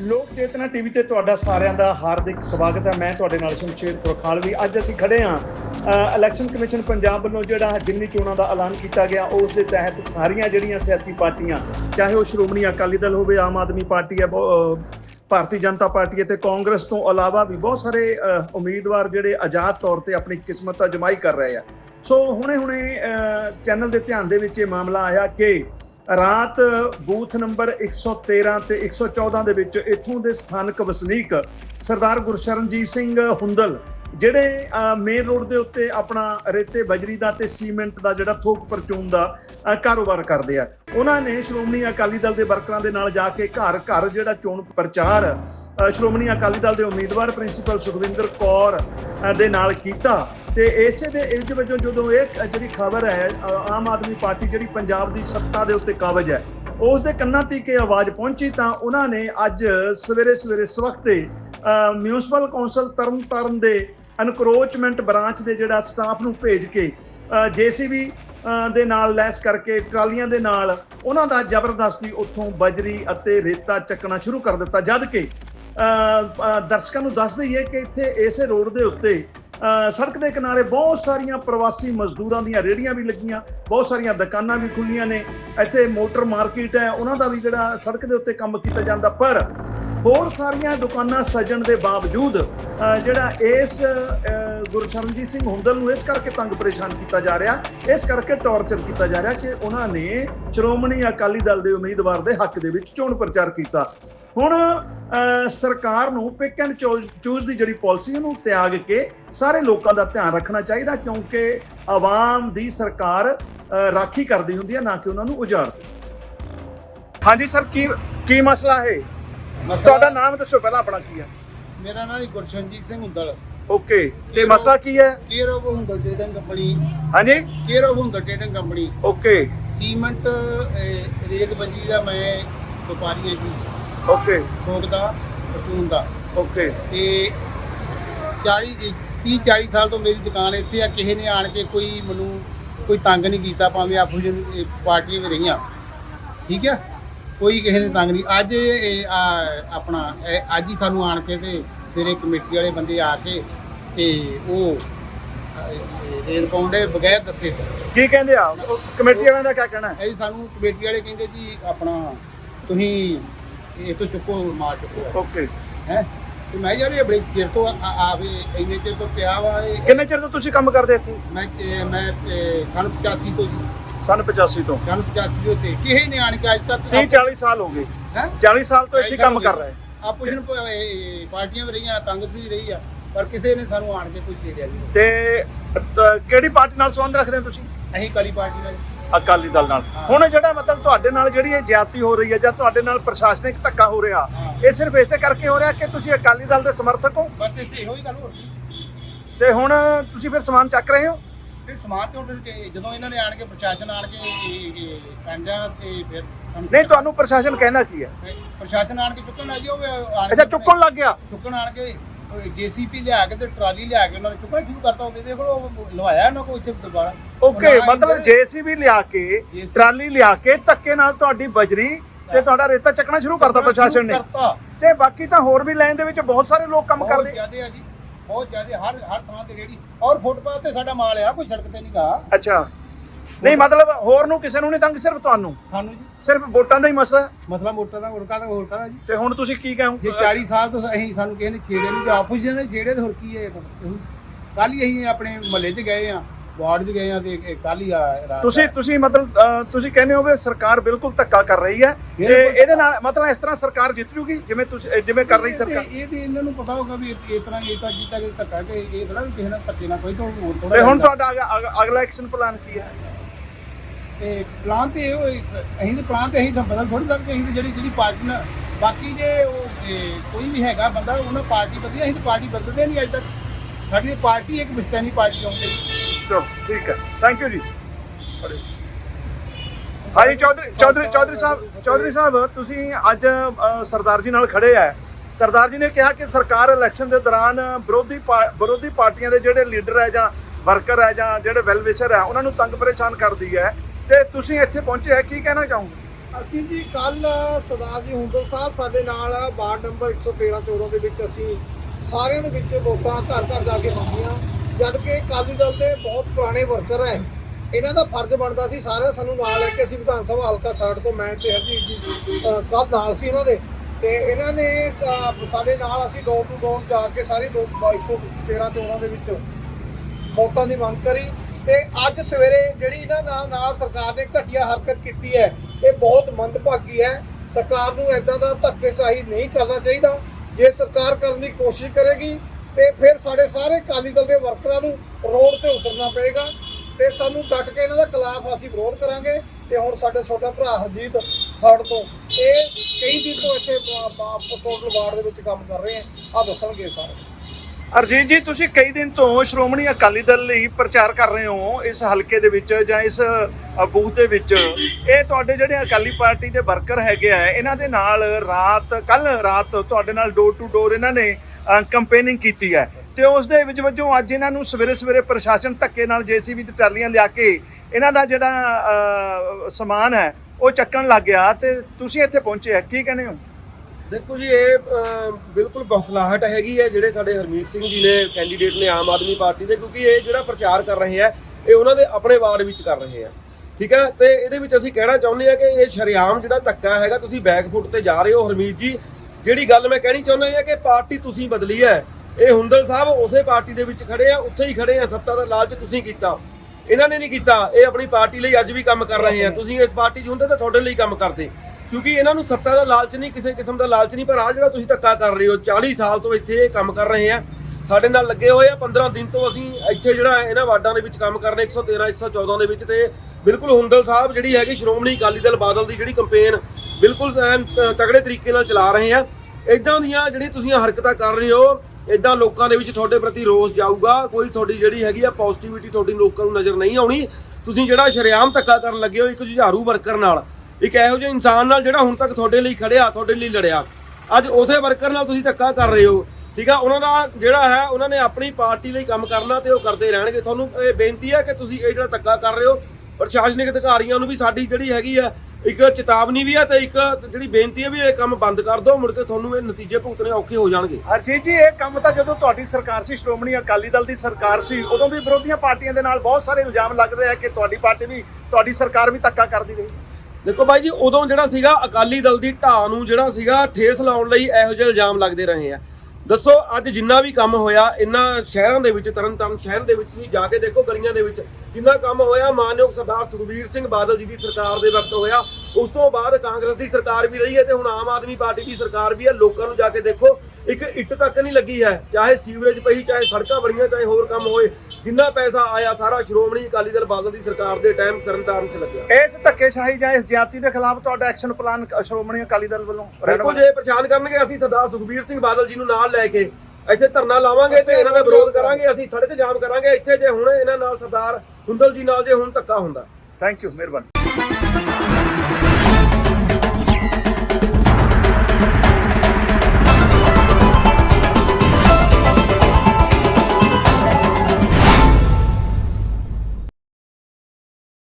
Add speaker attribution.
Speaker 1: ਲੋਕ ਚੇਤਨਾ ਟੀਵੀ ਤੇ ਤੁਹਾਡਾ ਸਾਰਿਆਂ ਦਾ ਹਾਰਦਿਕ ਸਵਾਗਤ ਹੈ। ਮੈਂ ਤੁਹਾਡੇ ਨਾਲ ਸ਼ਮਸ਼ੇਰ ਪੁਰਖਾਲਵੀ। ਅੱਜ ਅਸੀਂ ਖੜੇ ਹਾਂ ਇਲੈਕਸ਼ਨ ਕਮਿਸ਼ਨ ਪੰਜਾਬ ਵੱਲੋਂ ਜਿਹੜਾ ਜਿੰਨੀ ਚੋਣਾਂ ਦਾ ਐਲਾਨ ਕੀਤਾ ਗਿਆ, ਉਸ ਦੇ ਤਹਿਤ ਸਾਰੀਆਂ ਜਿਹੜੀਆਂ ਸਿਆਸੀ ਪਾਰਟੀਆਂ, ਚਾਹੇ ਉਹ ਸ਼੍ਰੋਮਣੀ ਅਕਾਲੀ ਦਲ ਹੋਵੇ, ਆਮ ਆਦਮੀ ਪਾਰਟੀ ਹੈ, ਬਹੁ- ਭਾਰਤੀ ਜਨਤਾ ਪਾਰਟੀ ਹੈ ਤੇ ਕਾਂਗਰਸ ਤੋਂ ਇਲਾਵਾ ਵੀ ਬਹੁਤ ਸਾਰੇ ਉਮੀਦਵਾਰ ਜਿਹੜੇ ਆਜ਼ਾਦ ਤੌਰ ਤੇ ਆਪਣੀ ਕਿਸਮਤ ਅਜਮਾਈ ਕਰ ਰਹੇ ਆ। ਸੋ ਹੁਣੇ-ਹੁਣੇ ਚੈਨਲ ਦੇ ਧਿਆਨ ਦੇ ਵਿੱਚ ਇਹ ਮਾਮਲਾ ਆਇਆ ਕਿ ਰਾਤ ਬੂਥ ਨੰਬਰ 113 ਤੇ 114 ਦੇ ਵਿੱਚ ਇੱਥੋਂ ਦੇ ਸਥਾਨਕ ਵਸਨੀਕ ਸਰਦਾਰ ਗੁਰਸ਼ਰਨਜੀਤ ਸਿੰਘ ਹੁੰਦਲ, ਜਿਹੜੇ ਮੇਨ ਰੋਡ ਦੇ ਉੱਤੇ ਆਪਣਾ ਰੇਤੇ ਬਜਰੀ ਦਾ ਤੇ ਸੀਮੈਂਟ ਦਾ ਜਿਹੜਾ ਥੋਕ ਪਰਚੂਨ ਦਾ ਕਾਰੋਬਾਰ ਕਰਦੇ ਆ। ਉਹਨਾਂ ਨੇ ਸ਼੍ਰੋਮਣੀ ਅਕਾਲੀ ਦਲ ਦੇ ਵਰਕਰਾਂ ਦੇ ਨਾਲ ਜਾ ਕੇ ਘਰ ਘਰ ਜਿਹੜਾ ਚੋਣ ਪ੍ਰਚਾਰ ਸ਼੍ਰੋਮਣੀ ਅਕਾਲੀ ਦਲ ਦੇ ਉਮੀਦਵਾਰ ਪ੍ਰਿੰਸੀਪਲ ਸੁਖਵਿੰਦਰ ਕੌਰ ਦੇ ਨਾਲ ਕੀਤਾ। ਤੇ ਇਸੇ ਦੇ ਇਲਜ ਵਜੋਂ ਜਦੋਂ ਇਹ ਜਿਹੜੀ ਖਬਰ ਹੈ ਆਮ ਆਦਮੀ ਪਾਰਟੀ ਜਿਹੜੀ ਪੰਜਾਬ ਦੀ ਸੱਤਾ ਦੇ ਉੱਤੇ ਕਾਬਜ ਹੈ, ਉਸ ਦੇ ਕੰਨਾਂ ਤੀਕ ਇਹ ਆਵਾਜ਼ ਪਹੁੰਚੀ ਤਾਂ ਉਹਨਾਂ ਨੇ ਅੱਜ ਸਵੇਰੇ ਸਵੇਰੇ ਸਵਖਤੇ ਮਿਊਨਿਸਪਲ ਕੌਂਸਲ ਤਰਨਤਾਰਨ ਦੇ ਐਨਕਰੋਚਮੈਂਟ ਬ੍ਰਾਂਚ ਦੇ ਜਿਹੜਾ ਸਟਾਫ ਨੂੰ ਭੇਜ ਕੇ ਜੀਸੀਬੀ ਦੇ ਨਾਲ ਲੈਸ ਕਰਕੇ ਟਰਾਲੀਆਂ ਦੇ ਨਾਲ ਉਹਨਾਂ ਦਾ ਜ਼ਬਰਦਸਤੀ ਉੱਥੋਂ ਬਜਰੀ ਅਤੇ ਰੇਤਾ ਚੱਕਣਾ ਸ਼ੁਰੂ ਕਰ ਦਿੱਤਾ। ਜਦ ਕਿ ਦਰਸ਼ਕਾਂ ਨੂੰ ਦੱਸ ਦਈਏ ਕਿ ਇੱਥੇ ਇਸੇ ਰੋਡ ਦੇ ਉੱਤੇ ਸੜਕ ਦੇ ਕਿਨਾਰੇ ਬਹੁਤ ਸਾਰੀਆਂ ਪ੍ਰਵਾਸੀ ਮਜ਼ਦੂਰਾਂ ਦੀਆਂ ਰੇੜੀਆਂ ਵੀ ਲੱਗੀਆਂ ਬਹੁਤ ਸਾਰੀਆਂ ਦੁਕਾਨਾਂ ਵੀ ਖੁੱਲੀਆਂ ਨੇ ਇੱਥੇ ਮੋਟਰ ਮਾਰਕੀਟ ਹੈ ਉਹਨਾਂ ਦਾ ਵੀ ਜਿਹੜਾ ਸੜਕ ਦੇ ਉੱਤੇ ਕੰਮ ਕੀਤਾ ਜਾਂਦਾ ਪਰ ਹੋਰ ਸਾਰੀਆਂ ਦੁਕਾਨਾਂ ਸਜਣ ਦੇ ਬਾਵਜੂਦ ਜਿਹੜਾ ਇਸ ਅ, ਗੁਰਸ਼ਰਨਜੀਤ ਸਿੰਘ ਹੁੰਦਲ ਨੂੰ ਇਸ ਕਰਕੇ ਤੰਗ ਪਰੇਸ਼ਾਨ ਕੀਤਾ ਜਾ ਰਿਹਾ ਇਸ ਕਰਕੇ ਟੌਰਚਰ ਕੀਤਾ ਜਾ ਰਿਹਾ ਕਿ ਉਹਨਾਂ ਨੇ ਸ਼੍ਰੋਮਣੀ ਅਕਾਲੀ ਦਲ ਦੇ ਉਮੀਦਵਾਰ ਦੇ ਹੱਕ ਦੇ ਵਿੱਚ ਚੋਣ ਪ੍ਰਚਾਰ ਕੀਤਾ। ਹੁਣ ਸਰਕਾਰ ਨੂੰ ਪਿਕ ਐਂਡ ਚੂਜ਼ ਦੀ ਜਿਹੜੀ ਪਾਲਿਸੀ ਉਹਨੂੰ ਤਿਆਗ ਕੇ ਸਾਰੇ ਲੋਕਾਂ ਦਾ ਧਿਆਨ ਰੱਖਣਾ ਚਾਹੀਦਾ ਕਿਉਂਕਿ ਆਵਾਮ ਦੀ ਸਰਕਾਰ ਰਾਖੀ ਕਰਦੀ ਹੁੰਦੀ ਹੈ ਨਾ ਕਿ ਉਹਨਾਂ ਨੂੰ ਉਜਾੜਦੀ ਹਾਂਜੀ ਸਰ ਕੀ ਕੀ ਮਸਲਾ ਹੈ? ਤੁਹਾਡਾ ਨਾਮ ਦੱਸੋ ਪਹਿਲਾਂ ਆਪਣਾ ਕੀ ਹੈ?
Speaker 2: ਮੇਰਾ ਨਾਮ ਗੁਰਸ਼ਨਜੀਤ ਸਿੰਘ ਹੁੰਦਲ।
Speaker 1: ਓਕੇ ਤੇ ਮਸਲਾ ਕੀ ਹੈ?
Speaker 2: Care of Hundal trading company
Speaker 1: ਹਾਂਜੀ?
Speaker 2: Care of Hundal trading company
Speaker 1: okay
Speaker 2: cement ਰੇਤ ਬੰਜੀ ਦਾ ਮੈਂ ਵਪਾਰੀ ਹਾਂ ਜੀ।
Speaker 1: ਓਕੇ
Speaker 2: ਥੋਕ ਦਾ ਪਰਚੂਨ ਦਾ।
Speaker 1: ਓਕੇ
Speaker 2: ਤੇ 40 30 40 ਸਾਲ ਤੋਂ ਮੇਰੀ ਦੁਕਾਨ ਇੱਥੇ ਆ ਕਿਸੇ ਨੇ ਆਣ ਕੇ ਕੋਈ ਮੈਨੂੰ ਕੋਈ ਤੰਗ ਨਹੀਂ ਕੀਤਾ ਭਾਵੇਂ ਆਪੋਜੀਸ਼ਨ ਪਾਰਟੀਆਂ ਵੀ ਰਹੀਆਂ। ਠੀਕ ਹੈ ਕੋਈ ਕਿਸੇ ਨੇ ਤੰਗ ਨਹੀਂ। ਅੱਜ ਇਹ ਆਪਣਾ ਅੱਜ ਹੀ ਸਾਨੂੰ ਆਣ ਕੇ ਤੇ ਸਵੇਰੇ ਕਮੇਟੀ ਵਾਲੇ ਬੰਦੇ ਆ ਕੇ ਤੇ ਉਹ ਰੇਲ ਪਾਉਂਦੇ ਬਗੈਰ ਦੱਸੇ
Speaker 1: ਕੀ ਕਹਿੰਦੇ ਆ? ਕਮੇਟੀ ਵਾਲਿਆਂ ਦਾ ਕੀ ਕਹਿਣਾ? ਹੈ
Speaker 2: ਇਹ ਸਾਨੂੰ ਕਮੇਟੀ ਵਾਲੇ ਕਹਿੰਦੇ ਜੀ ਆਪਣਾ ਤੁਸੀਂ ਇਹ ਤੋਂ ਚੁੱਕੋ ਮਾਲ ਚੁੱਕੋ।
Speaker 1: ਓਕੇ।
Speaker 2: ਹੈ? ਤੇ ਮੈਂ ਯਾਰ ਇਹ ਬੜੇ ਚਿਰ ਤੋਂ ਆਵੇ ਇੰਨੇ ਚਿਰ ਤੋਂ ਪਿਆ ਵਾ ਇਹ।
Speaker 1: ਕਿੰਨੇ ਚਿਰ ਤੋਂ ਤੁਸੀਂ ਕੰਮ ਕਰਦੇ ਇੱਥੇ?
Speaker 2: ਮੈਂ ਮੈਂ ਸਨ 85 ਤੋਂ ਜੀ।
Speaker 1: ਸਨ 85 ਤੋਂ।
Speaker 2: ਸਨ 85 ਤੋਂ ਤੇ ਕਿਸੇ ਨੇ ਆਣ ਕੇ ਅੱਜ ਤੱਕ
Speaker 1: 30 40 ਸਾਲ ਹੋ ਗਏ।
Speaker 2: ਹੈ?
Speaker 1: 40 ਸਾਲ ਤੋਂ ਇੱਥੇ ਕੰਮ ਕਰ ਰਹੇ।
Speaker 2: ਆਪੋਜੀਸ਼ਨ ਪਾਰਟੀਆਂ ਵੀ ਰਹੀਆਂ ਕਾਂਗਰਸ ਵੀ ਰਹੀ ਆ ਪਰ ਕਿਸੇ ਨੇ ਸਾਨੂੰ ਆਣ ਕੇ ਕੋਈ ਛੇੜਿਆ ਨਹੀਂ।
Speaker 1: ਤੇ ਅ, ਕਿਹੜੀ ਪਾਰਟੀ ਨਾਲ ਸੰਬੰਧ ਰੱਖਦੇ ਹੋ ਤੁਸੀਂ?
Speaker 2: ਅਸੀਂ ਕਾਲੀ ਪਾਰਟੀ ਨਾਲ।
Speaker 1: ਅਕਾਲੀ ਦਲ ਨਾਲ। ਹੁਣ ਜਿਹੜਾ ਮਤਲਬ ਤੁਹਾਡੇ ਨਾਲ ਜਿਹੜੀ ਇਹ ਜ਼ਿਆਦਤੀ ਹੋ ਰਹੀ ਹੈ ਜਾਂ ਤੁਹਾਡੇ ਨਾਲ ਪ੍ਰਸ਼ਾਸਨਿਕ ਧੱਕਾ ਹੋ ਰਿਹਾ। ਇਹ ਸਿਰਫ ਇਸੇ ਕਰਕੇ ਹੋ ਰਿਹਾ ਕਿ ਤੁਸੀਂ ਅਕਾਲੀ ਦਲ ਦੇ ਸਮਰਥਕ ਹੋ?
Speaker 2: ਬਸ ਇੱਥੇ ਇਹੋ ਹੀ ਗੱਲ ਹੋ ਰਹੀ
Speaker 1: ਤੇ ਹੁਣ ਤੁਸੀਂ ਫਿਰ ਸਮਾਨ ਚੱਕ ਰਹੇ ਹੋ?
Speaker 2: ਫਿਰ ਸਮਾਜ ਤੇ ਉੱਡ ਕੇ ਜਦੋਂ ਇਹਨਾਂ ਨੇ ਆਣ ਕੇ ਪ੍ਰਸ਼ਾਸਨ ਆਣ ਕੇ ਕੰਡਿਆ ਤੇ ਫਿਰ
Speaker 1: ਨਹੀਂ ਤੁਹਾਨੂੰ ਪ੍ਰਸ਼ਾਸਨ ਕਹਿੰਦਾ ਕੀ ਹੈ?
Speaker 2: ਪ੍ਰਸ਼ਾਸਨ ਆਣ ਕੇ ਚੁੱਕਣ ਲੱਗ ਗਿਆ ਉਹ ਆਣ
Speaker 1: ਅੱਛਾ
Speaker 2: ਕੇ-
Speaker 1: ਚੁੱਕਣ ਲੱਗ ਗਿਆ।
Speaker 2: ਚੁੱਕਣ ਆਣ ਕੇ ਜੀਸੀਪੀ ਲਿਆ ਕੇ ਤੇ ਟਰਾਲੀ ਲਿਆ ਕੇ ਉਹਨਾਂ ਨੇ ਚੁੱਕਣਾ ਸ਼ੁਰੂ ਕਰਤਾ। ਉਹਦੇ ਦੇਖੋ ਉਹ ਲਵਾਇਆ ਉਹਨਾਂ ਕੋ ਇੱਥੇ ਦੁਬਾਰਾ
Speaker 1: ਓਕੇ ਮਤਲਬ ਜੇਸੀਬੀ ਲਿਆ ਕੇ ਟਰਾਲੀ ਲਿਆ ਕੇ ਧੱਕੇ ਨਾਲ ਤੁਹਾਡੀ ਬਜਰੀ ਤੇ ਤੁਹਾਡਾ ਰੇਤਾ ਚੱਕਣਾ ਸ਼ੁਰੂ ਕਰਤਾ ਪ੍ਰਸ਼ਾਸਨ ਨੇ। ਤੇ ਬਾਕੀ ਤਾਂ ਹੋਰ ਵੀ ਲਾਈਨ ਦੇ ਵਿੱਚ ਬਹੁਤ ਸਾਰੇ ਲੋਕ ਕੰਮ ਕਰਦੇ।
Speaker 2: ਜ਼ਿਆਦੇ ਆ ਜੀ ਬਹੁਤ ਜ਼ਿਆਦੇ ਹਰ ਹਰ ਥਾਂ ਤੇ ਰੇੜੀ। ਔਰ ਫੁੱਟਪਾਥ ਤੇ ਸਾਡਾ ਮਾਲ ਆ ਕੋਈ ਸੜਕ ਤੇ ਨਹੀਂ ਗਾ
Speaker 1: ਅੱਛਾ। ਨਹੀਂ ਮਤਲਬ ਹੋਰ ਨੂੰ ਕਿਸੇ ਨੂੰ ਨਹੀਂ ਤੰਗ ਸਿਰਫ ਤੁਹਾਨੂੰ।
Speaker 2: ਸਾਨੂੰ ਜੀ।
Speaker 1: ਸਿਰਫ ਵੋਟਾਂ ਦਾ ਹੀ ਮਸਲਾ।
Speaker 2: ਮਸਲਾ ਮੋਟਰ ਦਾ ਹੋਰ ਕਾਹਦਾ ਹੋਰ ਕਾਹਦਾ ਜੀ?
Speaker 1: ਤੇ ਹੁਣ ਤੁਸੀਂ ਕੀ
Speaker 2: ਜੇ
Speaker 1: ਕਹੋ
Speaker 2: 40 ਸਾਲ ਤੋਂ ਅਸੀਂ ਸਾਨੂੰ ਕਿਸੇ ਨੇ ਛੇੜਿਆ ਨਹੀਂ ਤੇ ਆਪੋਜੀਸ਼ਨ ਨੇ ਛੇੜਿਆ ਤੇ ਹੋਰ ਕੀ ਹੈ? ਕੱਲ ਹੀ ਅਸੀਂ ਆਪਣੇ ਮਹੱਲੇ 'ਚ ਗਏ ਆ ਵਾਰਡ 'ਚ ਗਏ ਆ ਤੇ ਕੱਲ ਹੀ ਆ ਰਾਤ
Speaker 1: ਤੁਸੀਂ ਤੁਸੀਂ ਮਤਲਬ ਅਹ, ਤੁਸੀਂ ਕਹਿੰਦੇ ਹੋ ਵੀ ਸਰਕਾਰ ਬਿਲਕੁਲ ਧੱਕਾ ਕਰ ਰਹੀ ਹੈ ਤੇ
Speaker 2: ਬਿਲਕੁਲ।
Speaker 1: ਇਹਦੇ ਨਾਲ ਮਤਲਬ ਇਸ ਤਰ੍ਹਾਂ ਸਰਕਾਰ ਜਿੱਤ ਜੂਗੀ ਜਿਵੇਂ ਤੁਸੀਂ ਜਿਵੇਂ ਕਰ ਰਹੀ
Speaker 2: ਇਹ ਤੇ-
Speaker 1: ਸਰਕਾਰ?
Speaker 2: ਇਹ ਤੇ ਇਹਨਾਂ ਨੂੰ ਪਤਾ ਹੋਗਾ ਵੀ ਇਹ- ਇਸ ਤਰ੍ਹਾਂ ਇਹ ਤਾਂ ਕੀਤਾ ਕਿ ਧੱਕਾ ਕਿ ਇਹ ਥੋੜਾ ਵੀ ਕਿਸੇ ਨਾਲ ਧੱਕੇ ਨਾਲ ਕੋਈ ਤੋਂ ਹੋਰ ਥੋੜਾ
Speaker 1: ਤੇ ਹੁਣ ਤੁਹਾਡਾ ਅਗ- ਅਗ- ਅਗਲਾ ਐਕਸ਼ਨ ਪਲਾਨ ਕੀ ਹੈ?
Speaker 2: ਤੇ ਪਲਾਨ ਤੇ ਇਹ ਹੋਏ ਅਸੀਂ ਤੇ ਪਲਾਨ ਤੇ ਅਸੀਂ ਤਾਂ ਬਦਲ ਥੋੜੀ ਸਕਦੇ ਅਸੀਂ ਤੇ ਜਿਹੜੀ ਜਿਹੜੀ ਪਾਰਟੀ ਨਾਲ ਬਾਕੀ ਜੇ ਉਹ ਇਹ, ਕੋਈ ਵੀ ਹੈਗਾ ਬੰਦਾ ਉਹਨਾਂ ਪਾਰਟੀ ਬਦਲੀ ਅਸੀਂ ਤਾਂ ਪਾਰਟੀ ਬਦਲਦੇ ਨਹੀਂ ਅੱਜ ਤੱਕ। ਸਾਡੀ ਤਾਂ ਪਾਰਟੀ ਇੱਕ ਬਿਸਤਾਨੀ ਪਾਰਟੀ ਆਉਂਦੀ
Speaker 1: ਚਲੋ ਠੀਕ ਹੈ ਥੈਂਕ ਯੂ ਜੀ ਹਾਂਜੀ ਚੌਧਰੀ ਚੌਧਰੀ ਚੌਧਰੀ ਸਾਹਿਬ ਚੌਧਰੀ ਸਾਹਿਬ ਤੁਸੀਂ ਅੱਜ ਅ, ਸਰਦਾਰ ਜੀ ਨਾਲ ਖੜੇ ਆ ਸਰਦਾਰ ਜੀ ਨੇ ਕਿਹਾ ਕਿ ਸਰਕਾਰ ਇਲੈਕਸ਼ਨ ਦੇ ਦੌਰਾਨ ਵਿਰੋਧੀ ਪਾ- ਵਿਰੋਧੀ ਪਾਰਟੀਆਂ ਦੇ ਜਿਹੜੇ ਲੀਡਰ ਹੈ ਜਾਂ ਵਰਕਰ ਹੈ ਜਾਂ ਜਿਹੜੇ ਵੈਲਵਿਸ਼ਰ ਹੈ ਉਹਨਾਂ ਨੂੰ ਤੰਗ ਪਰੇਸ਼ਾਨ ਕਰਦੀ ਹੈ ਤੇ ਤੁਸੀਂ ਇੱਥੇ ਪਹੁੰਚੇ ਹੈ ਕੀ ਕਹਿਣਾ ਚਾਹੋਗੇ
Speaker 3: ਅਸੀਂ ਜੀ ਕੱਲ ਸਰਦਾਰ ਜੀ ਹੁੰਦਲ ਸਾਹਿਬ ਸਾਡੇ ਨਾਲ ਵਾਰਡ ਨੰਬਰ 113 14 ਦੇ ਵਿੱਚ ਅਸੀਂ ਸਾਰਿਆਂ ਦੇ ਵਿੱਚ ਵੋਟਾਂ ਘਰ ਘਰ ਜਾ ਕੇ ਮੰਗੀਆਂ ਜਦ ਕਿ ਅਕਾਲੀ ਦਲ ਦੇ ਬਹੁਤ ਪੁਰਾਣੇ ਵਰਕਰ ਹੈ ਇਹਨਾਂ ਦਾ ਫਰਜ਼ ਬਣਦਾ ਸੀ ਸਾਰੇ ਸਾਨੂੰ ਨਾਲ ਲੈ ਕੇ ਅਸੀਂ ਵਿਧਾਨ ਸਭਾ ਹਲਕਾ ਥਰਡ ਤੋਂ ਮੈਂ ਤੇ ਹਰਜੀਤ ਜੀ ਕੱਲ ਨਾਲ ਸੀ ਇਹਨਾਂ ਦੇ। ਤੇ ਇਹਨਾਂ ਨੇ ਸਾਡੇ ਨਾਲ ਅਸੀਂ ਡੋਰ ਟੂ ਡੋਰ ਜਾ ਕੇ ਸਾਰੀ ਦੋ 113 14 ਦੇ ਵਿੱਚ। ਵੋਟਾਂ ਦੀ ਮੰਗ ਕਰੀ। ਤੇ ਅੱਜ ਸਵੇਰੇ ਜਿਹੜੀ ਇਹਨਾਂ ਨਾਲ ਨਾਲ ਸਰਕਾਰ ਨੇ ਘਟੀਆ ਹਰਕਤ ਕੀਤੀ ਹੈ, ਇਹ ਬਹੁਤ ਮੰਦਭਾਗੀ ਹੈ। ਸਰਕਾਰ ਨੂੰ ਐਦਾਂ ਦਾ ਧੱਕੇਸ਼ਾਹੀ ਨਹੀਂ ਕਰਨਾ ਚਾਹੀਦਾ। ਜੇ ਸਰਕਾਰ ਕਰਨ ਦੀ ਕੋਸ਼ਿਸ਼ ਕਰੇਗੀ ਤੇ ਫਿਰ ਸਾਡੇ ਸਾਰੇ ਅਕਾਲੀ ਦਲ ਦੇ ਵਰਕਰਾਂ ਨੂੰ ਰੋਡ ਤੇ ਉਤਰਨਾ ਪਏਗਾ ਤੇ ਸਾਨੂੰ ਡਟ ਕੇ ਇਹਨਾਂ ਦਾ ਖਿਲਾਫ ਅਸੀਂ ਵਿਰੋਧ ਕਰਾਂਗੇ ਤੇ ਹੁਣ ਸਾਡੇ ਛੋਟਾ ਭਰਾ ਹਰਜੀਤ ਖੜ ਤੋਂ ਇਹ ਕਈ ਦਿਨ ਤੋਂ ਇੱਥੇ ਟੋਟਲ ਵਾਰਡ ਦੇ ਵਿੱਚ ਕੰਮ ਕਰ ਰਹੇ ਆ। ਆ ਦੱਸਣਗੇ ਸਾਰੇ।
Speaker 1: ਅਰਜੀਤ ਜੀ, ਤੁਸੀਂ ਕਈ ਦਿਨ ਤੋਂ ਸ਼੍ਰੋਮਣੀ ਅਕਾਲੀ ਦਲ ਲਈ ਪ੍ਰਚਾਰ ਕਰ ਰਹੇ ਹੋ ਇਸ ਹਲਕੇ ਦੇ ਵਿੱਚ ਜਾਂ ਇਸ ਬੂਥ ਦੇ ਵਿੱਚ। ਇਹ ਤੁਹਾਡੇ ਜਿਹੜੇ ਅਕਾਲੀ ਪਾਰਟੀ ਦੇ ਵਰਕਰ ਹੈਗੇ ਆ, ਇਹਨਾਂ ਦੇ ਨਾਲ ਰਾਤ ਕੱਲ ਰਾਤ ਤੁਹਾਡੇ ਨਾਲ ਡੋਰ ਟੂ ਡੋਰ ਇਹਨਾਂ ਨੇ ਕੰਪੇਨਿੰਗ ਕੀਤੀ ਹੈ। ਤੇ ਉਸ ਦੇ ਵਿੱਚ ਵਜੋਂ ਅੱਜ ਇਹਨਾਂ ਨੂੰ ਸਵੇਰੇ ਸਵੇਰੇ ਪ੍ਰਸ਼ਾਸਨ ਧੱਕੇ ਨਾਲ ਜੀਸੀਬੀ ਤੇ ਟਰਾਲੀਆਂ ਲਿਆ ਕੇ ਇਹਨਾਂ ਦਾ ਜਿਹੜਾ ਸਮਾਨ ਹੈ, ਉਹ ਚੱਕਣ ਲੱਗ ਗਿਆ। ਤੇ ਤੁਸੀਂ ਇੱਥੇ ਪਹੁੰਚੇ ਆ, ਕੀ ਕਹਿੰਦੇ ਹੋ?
Speaker 4: ਦੇਖੋ ਜੀ ਇਹ ਅਹ, ਬਿਲਕੁਲ ਬੌਖਲਾਹਟ ਹੈਗੀ ਹੈ ਜਿਹੜੇ ਸਾਡੇ ਹਰਮੀਤ ਸਿੰਘ ਜੀ ਨੇ ਕੈਂਡੀਡੇਟ ਨੇ ਆਮ ਆਦਮੀ ਪਾਰਟੀ ਦੇ ਕਿਉਂਕਿ ਇਹ ਜਿਹੜਾ ਪ੍ਰਚਾਰ ਕਰ ਰਹੇ ਆ ਇਹ ਉਹਨਾਂ ਦੇ ਆਪਣੇ ਵਾਰਡ ਵਿੱਚ ਕਰ ਰਹੇ ਆ ਠੀਕ ਹੈ? ਤੇ ਇਹਦੇ ਵਿੱਚ ਅਸੀਂ ਕਹਿਣਾ ਚਾਹੁੰਦੇ ਆ ਕਿ ਇਹ ਸ਼ਰੇਆਮ ਜਿਹੜਾ ਧੱਕਾ ਹੈਗਾ ਤੁਸੀਂ ਬੈਕਫੁੱਟ ਤੇ ਜਾ ਰਹੇ ਹੋ ਹਰਮੀਤ ਜੀ। ਜਿਹੜੀ ਗੱਲ ਮੈਂ ਕਹਿਣੀ ਚਾਹੁੰਦਾ ਹਾਂ ਕਿ ਪਾਰਟੀ ਤੁਸੀਂ ਬਦਲੀ ਹੈ। ਇਹ ਹੁੰਦਲ ਸਾਹਿਬ ਉਸੇ ਪਾਰਟੀ ਦੇ ਵਿੱਚ ਖੜੇ ਆ ਉੱਥੇ ਹੀ ਖੜੇ ਆ ਸੱਤਾ ਦਾ ਲਾਲਚ ਤੁਸੀਂ ਕੀਤਾ। ਇਹਨਾਂ ਨੇ ਨਹੀਂ ਕੀਤਾ ਇਹ ਆਪਣੀ ਪਾਰਟੀ ਲਈ ਅੱਜ ਵੀ ਕੰਮ ਕਰ ਰਹੇ ਆ। ਤੁਸੀਂ ਇਸ ਪਾਰਟੀ 'ਚ ਹੁੰਦੇ ਤਾਂ ਤੁਹਾਡੇ ਲਈ ਕੰਮ ਕਰਦੇ। ਕਿਉਂਕਿ ਇਹਨਾਂ ਨੂੰ ਸੱਤਾ ਦਾ ਲਾਲਚ ਨਹੀਂ, ਕਿਸੇ ਕਿਸਮ ਦਾ ਲਾਲਚ ਨਹੀਂ, ਪਰ ਆ ਜਿਹੜਾ ਤੁਸੀਂ ਧੱਕਾ ਕਰ ਰਹੇ ਹੋ 40 ਸਾਲ ਤੋਂ ਇੱਥੇ ਇਹ ਕੰਮ ਕਰ ਰਹੇ ਆ, ਸਾਡੇ ਨਾਲ ਲੱਗੇ ਹੋਏ ਆ 15 ਦਿਨ ਤੋਂ ਅਸੀਂ ਇੱਥੇ ਜਿਹੜਾ ਇਹਨਾਂ ਵਾਰਡਾਂ ਦੇ ਵਿੱਚ ਕੰਮ ਕਰ ਰਹੇ 113 114 ਦੇ ਵਿੱਚ ਤੇ ਬਿਲਕੁਲ ਹੁੰਦਲ ਸਾਹਿਬ ਜਿਹੜੀ ਹੈਗੀ ਸ਼੍ਰੋਮਣੀ ਅਕਾਲੀ ਦਲ ਬਾਦਲ ਦੀ ਜਿਹੜੀ ਕੰਪੇਨ ਬਿਲਕੁਲ ਤਗੜੇ ਤਰੀਕੇ ਨਾਲ ਚਲਾ ਰਹੇ ਆ। ਇਦਾਂ ਦੀਆਂ ਜਿਹੜੀ ਤੁਸੀਂ ਹਰਕਤਾਂ ਕਰ ਰਹੇ ਹੋ ਇਦਾਂ ਲੋਕਾਂ ਦੇ ਵਿੱਚ ਤੁਹਾਡੇ ਪ੍ਰਤੀ ਰੋਸ ਜਾਊਗਾ, ਕੋਈ ਤੁਹਾਡੀ ਜਿਹੜੀ ਹੈਗੀ ਆ ਪੋਜ਼ਿਟਿਵਿਟੀ ਤੁਹਾਡੀ ਲੋਕਾਂ ਨੂੰ ਨਜ਼ਰ ਨਹੀਂ ਆਉਣੀ। ਤੁਸੀਂ ਜਿਹੜਾ ਸ਼ਰੇਆਮ ਧੱਕਾ ਕਰਨ ਲੱਗੇ ਹੋ, ਇੱਕ ਜੁਝਾਰੂ ਵਰਕਰ ਨਾਲ ਇੱਕ ਇਹੋ ਜਿਹੇ ਇਨਸਾਨ ਨਾਲ ਜਿਹੜਾ ਹੁਣ ਤੱਕ ਤੁਹਾਡੇ ਲਈ ਖੜਿਆ, ਤੁਹਾਡੇ ਲਈ ਲੜਿਆ। ਅੱਜ ਉਸੇ ਵਰਕਰ ਨਾਲ ਤੁਸੀਂ ਧੱਕਾ ਕਰ ਰਹੇ ਹੋ। ਠੀਕ ਆ? ਉਹਨਾਂ ਦਾ ਜਿਹੜਾ ਹੈ, ਉਹਨਾਂ ਨੇ ਆਪਣੀ ਪਾਰਟੀ ਲਈ ਕੰਮ ਕਰਨਾ ਤੇ ਉਹ ਕਰਦੇ ਰਹਿਣਗੇ। ਤੁਹਾਨੂੰ ਇਹ ਬੇਨਤੀ ਹੈ ਕਿ ਤੁਸੀਂ ਇਹ ਜਿਹੜਾ ਧੱਕਾ ਕਰ ਰਹੇ ਹੋ, ਪ੍ਰਸ਼ਾਸਨਿਕ ਅਧਿਕਾਰੀਆਂ ਨੂੰ ਵੀ ਸਾਡੀ ਜਿਹੜੀ ਹੈਗੀ ਆ, ਇੱਕ ਚੇਤਾਵਨੀ ਵੀ ਹੈ ਤੇ ਇੱਕ ਜਿਹੜੀ ਬੇਨਤੀ ਹੈ ਵੀ ਇਹ ਕੰਮ ਬੰਦ ਕਰ ਦਿਓ, ਮੁੜ ਕੇ ਤੁਹਾਨੂੰ ਇਹ ਨਤੀਜੇ ਭੁਗਤਣੇ ਔਖੇ ਹੋ ਜਾਣਗੇ।
Speaker 1: ਹਰਜੀਤ ਜੀ, ਇਹ ਕੰਮ ਤਾਂ ਜਦੋਂ ਤੁਹਾਡੀ ਸਰਕਾਰ ਸੀ, ਸ਼੍ਰੋਮਣੀ ਅਕਾਲੀ ਦਲ ਦੀ ਸਰਕਾਰ ਸੀ, ਉਦੋਂ ਵੀ ਵਿਰੋਧੀਆਂ ਪਾਰਟੀਆਂ ਦੇ ਨਾਲ ਬਹੁਤ ਸਾਰੇ ਇਲਜ਼ਾਮ ਲੱਗ ਰਹੇ ਆ ਕਿ ਤੁਹਾਡੀ ਪਾਰਟੀ ਵੀ, ਤੁਹਾਡੀ ਸਰਕਾਰ ਵੀ ਧੱਕਾ ਕਰਦੀ ਰਹੀ।
Speaker 4: ਦੇਖੋ ਬਾਈ ਜੀ, ਉਦੋਂ ਜਿਹੜਾ ਸੀਗਾ ਅਕਾਲੀ ਦਲ ਦੀ ਢਾਹ ਨੂੰ ਜਿਹੜਾ ਸੀਗਾ ਠੇਸ ਲਾਉਣ ਲਈ ਇਹੋ ਜਿਹੇ ਇਲਜ਼ਾਮ ਲੱਗਦੇ ਰਹੇ ਆ। ਦੱਸੋ, ਅੱਜ ਜਿੰਨਾ ਵੀ ਕੰਮ ਹੋਇਆ ਇਹਨਾਂ ਸ਼ਹਿਰਾਂ ਦੇ ਵਿੱਚ, ਤਰਨਤਾਰਨ ਸ਼ਹਿਰ ਦੇ ਵਿੱਚ ਵੀ ਜਾ ਕੇ ਦੇਖੋ, ਗਲੀਆਂ ਦੇ ਵਿੱਚ ਕਿੰਨਾ ਕੰਮ ਹੋਇਆ। ਮਾਨਯੋਗ ਸਰਦਾਰ ਸੁਖਬੀਰ ਸਿੰਘ ਬਾਦਲ ਜੀ ਦੀ ਸਰਕਾਰ ਦੇ ਵਕਤ ਹੋਇਆ। ਉਸ ਤੋਂ ਬਾਅਦ ਕਾਂਗਰਸ ਦੀ ਸਰਕਾਰ ਵੀ ਰਹੀ ਹੈ ਤੇ ਹੁਣ ਆਮ ਆਦਮੀ ਪਾਰਟੀ ਦੀ ਸਰਕਾਰ ਵੀ ਹੈ। ਲੋਕਾਂ ਨੂੰ ਜਾ ਕੇ ਦੇਖੋ ਇੱਕ ਇੱਟ ਤੱਕ ਨਹੀਂ ਲੱਗੀ ਹੈ ਚਾਹੇ ਸੀਵਰੇਜ ਪਈ ਚਾਹੇ ਸੜਕਾਂ ਬਣੀਆਂ ਚਾਹੇ ਹੋਰ ਕੰਮ ਹੋਏ ਜਿੰਨਾ ਪੈਸਾ ਆਇਆ ਸਾਰਾ ਸ਼੍ਰੋਮਣੀ ਅਕਾਲੀ ਦਲ ਬਾਦਲ ਦੀ ਸਰਕਾਰ ਦੇ ਟਾਈਮ ਤਰਨਤਾਰਨ 'ਚ ਲੱਗਿਆ।
Speaker 1: ਇਸ ਧੱਕੇਸ਼ਾਹੀ ਜਾਂ ਇਸ ਜ਼ਿਆਦਤੀ ਦੇ ਖਿਲਾਫ ਤੁਹਾਡਾ ਐਕਸ਼ਨ ਪਲਾਨ ਸ਼੍ਰੋਮਣੀ ਅਕਾਲੀ ਦਲ ਵੱਲੋਂ
Speaker 4: ਬਿਲਕੁਲ ਜੇ ਪਰੇਸ਼ਾਨ ਕਰਨਗੇ ਅਸੀਂ ਸਰਦਾਰ ਸੁਖਬੀਰ ਸਿੰਘ ਬਾਦਲ ਜੀ ਨੂੰ ਨਾਲ ਲੈ ਕੇ ਇੱਥੇ ਧਰਨਾ ਲਾਵਾਂਗੇ ਤੇ ਇਹਨਾਂ ਦਾ ਵਿਰੋਧ ਕਰਾਂਗੇ ਅਸੀਂ ਸੜਕ ਜਾਮ ਕਰਾਂਗੇ। ਇੱਥੇ ਜੇ ਹੁਣ ਇਹਨਾਂ ਨਾਲ ਸਰਦਾਰ ਹੁੰਦਲ ਜੀ ਨਾਲ ਜੇ ਹੁਣ ਧੱਕਾ ਹੁੰਦਾ।
Speaker 1: ਥੈਂਕ ਯੂ ਮਿਹਰਬਾਨੀ।